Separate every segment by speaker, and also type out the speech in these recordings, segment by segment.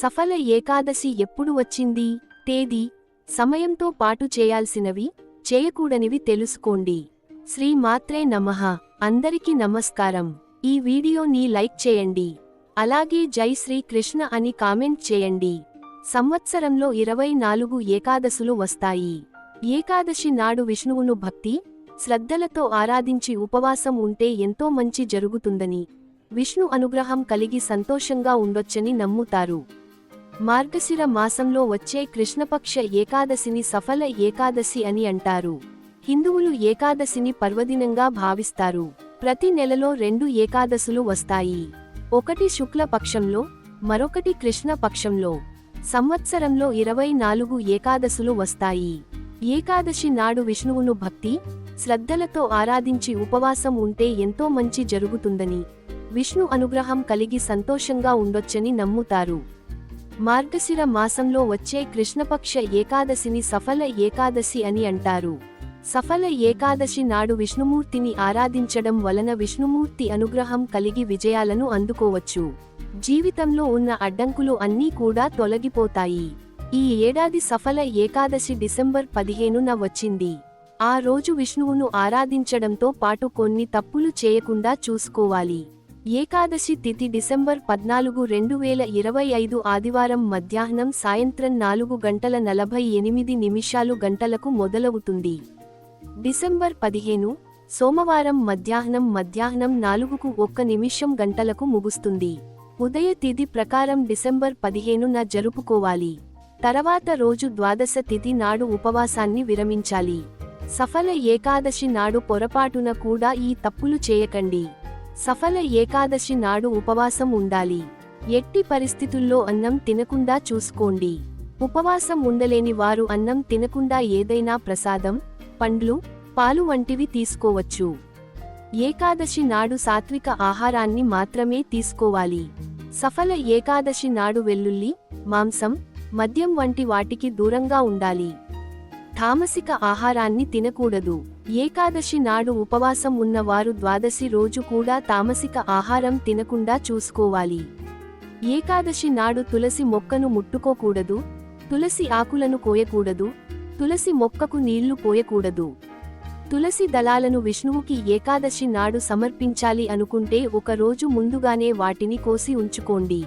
Speaker 1: సఫల ఏకాదశి ఎప్పుడు వచ్చింది? తేదీ సమయంతో పాటు చేయాల్సినవి చేయకూడనివి తెలుసుకోండి. శ్రీ మాత్రే నమః. అందరికీ నమస్కారం. ఈ వీడియోని లైక్ చేయండి. అలాగే జై శ్రీ కృష్ణ అని కామెంట్ చేయండి. సంవత్సరంలో ఇరవై నాలుగు ఏకాదశులు వస్తాయి. ఏకాదశి నాడు విష్ణువును భక్తి శ్రద్ధలతో ఆరాధించి ఉపవాసం ఉంటే ఎంతో మంచి జరుగుతుందని విష్ణు అనుగ్రహం కలిగి సంతోషంగా ఉండొచ్చని నమ్ముతారు. మార్గశిర మాసంలో వచ్చే కృష్ణపక్ష ఏకాదశిని సఫల ఏకాదశి అని అంటారు. హిందువులు ఏకాదశిని పర్వదినంగా భావిస్తారు. ప్రతి నెలలో రెండు ఏకాదశులు వస్తాయి. ఒకటి శుక్ల పక్షంలో మరొకటి కృష్ణ పక్షంలో సంవత్సరంలో ఇరవై నాలుగు ఏకాదశులు వస్తాయి. ఏకాదశి నాడు విష్ణువును భక్తి శ్రద్ధలతో ఆరాధించి ఉపవాసం ఉంటే ఎంతో మంచి జరుగుతుందని విష్ణు అనుగ్రహం కలిగి సంతోషంగా ఉండొచ్చని నమ్ముతారు. మార్గశిర మాసంలో వచ్చే కృష్ణపక్ష ఏకాదశిని సఫల ఏకాదశి అని అంటారు. సఫల ఏకాదశి నాడు విష్ణుమూర్తిని ఆరాధించడం వలన విష్ణుమూర్తి అనుగ్రహం కలిగి విజయాలను అందుకోవచ్చు. జీవితంలో ఉన్న అడ్డంకులు అన్నీ కూడా తొలగిపోతాయి. ఈ ఏడాది సఫల ఏకాదశి డిసెంబర్ పదిహేనున వచ్చింది. ఆ రోజు విష్ణువును ఆరాధించడంతో పాటు కొన్ని తప్పులు చేయకుండా చూసుకోవాలి. ఏకాదశి తిథి డిసెంబర్ పద్నాలుగు రెండు వేల ఇరవై ఐదు ఆదివారం మధ్యాహ్నం సాయంత్రం నాలుగు గంటల నలభై ఎనిమిది నిమిషాలు గంటలకు మొదలవుతుంది. డిసెంబర్ పదిహేను సోమవారం మధ్యాహ్నం మధ్యాహ్నం నాలుగుకు ఒక్క నిమిషం గంటలకు ముగుస్తుంది. ఉదయ తిథి ప్రకారం డిసెంబర్ పదిహేనున జరుపుకోవాలి. తర్వాత రోజు ద్వాదశ తిథి నాడు ఉపవాసాన్ని విరమించాలి. సఫల ఏకాదశి నాడు పొరపాటున కూడా ఈ తప్పులు చేయకండి. సఫల ఏకాదశి నాడు ఉపవాసం ఉండాలి. ఎట్టి పరిస్థితుల్లో అన్నం తినకుండా చూసుకోండి. ఉపవాసం ఉండలేని వారు అన్నం తినకుండా ఏదైనా ప్రసాదం పండ్లు పాలు వంటివి తీసుకోవచ్చు. ఏకాదశి నాడు సాత్విక ఆహారాన్ని మాత్రమే తీసుకోవాలి. సఫల ఏకాదశి నాడు వెల్లుల్లి మాంసం మద్యం వంటి వాటికి దూరంగా ఉండాలి. తామసిక ఆహారాన్ని తినకూడదు. ఏకాదశి నాడు ఉపవాసం ఉన్నవారు ద్వాదశి రోజు కూడా తామసిక ఆహారం తినకుండా చూసుకోవాలి. ఏకాదశి నాడు తులసి మొక్కను ముట్టుకోకూడదు. తులసి ఆకులను కోయకూడదు. తులసి మొక్కకు నీళ్ళు పోయకూడదు. తులసి దళాలను విష్ణువుకి ఏకాదశి నాడు సమర్పించాలి అనుకుంటే ఒక రోజు ముందుగానే వాటిని కోసి ఉంచుకోండి.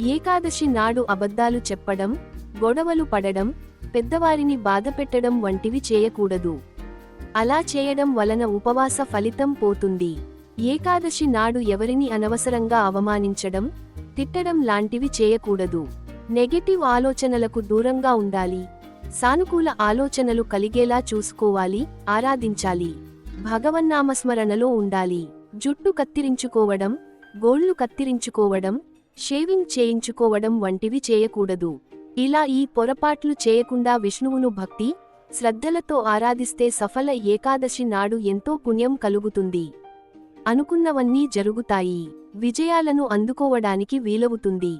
Speaker 1: ఏకాదశి నాడు అబద్ధాలు చెప్పడం గొడవలు పడడం పెద్దవారిని బాధపెట్టడం వంటివి చేయకూడదు. అలా చేయడం వలన ఉపవాస ఫలితం పోతుంది. ఏకాదశి నాడు ఎవరిని అనవసరంగా అవమానించడం తిట్టడం లాంటివి చేయకూడదు. నెగటివ్ ఆలోచనలకు దూరంగా ఉండాలి. సానుకూల ఆలోచనలు కలిగేలా చూసుకోవాలి ఆరాధించాలి. భగవన్నామస్మరణలో ఉండాలి. జుట్టు కత్తిరించుకోవడం గోళ్ళు కత్తిరించుకోవడం షేవింగ్ చేయించుకోవడం వంటివి చేయకూడదు. ఇలా ఈ పొరపాట్లు చేయకుండా విష్ణువును భక్తి శ్రద్ధలతో ఆరాధిస్తే సఫల ఏకాదశి నాడు ఎంతో పుణ్యం కలుగుతుంది. అనుకున్నవన్నీ జరుగుతాయి. విజయాలను అందుకోవడానికి వీలవుతుంది.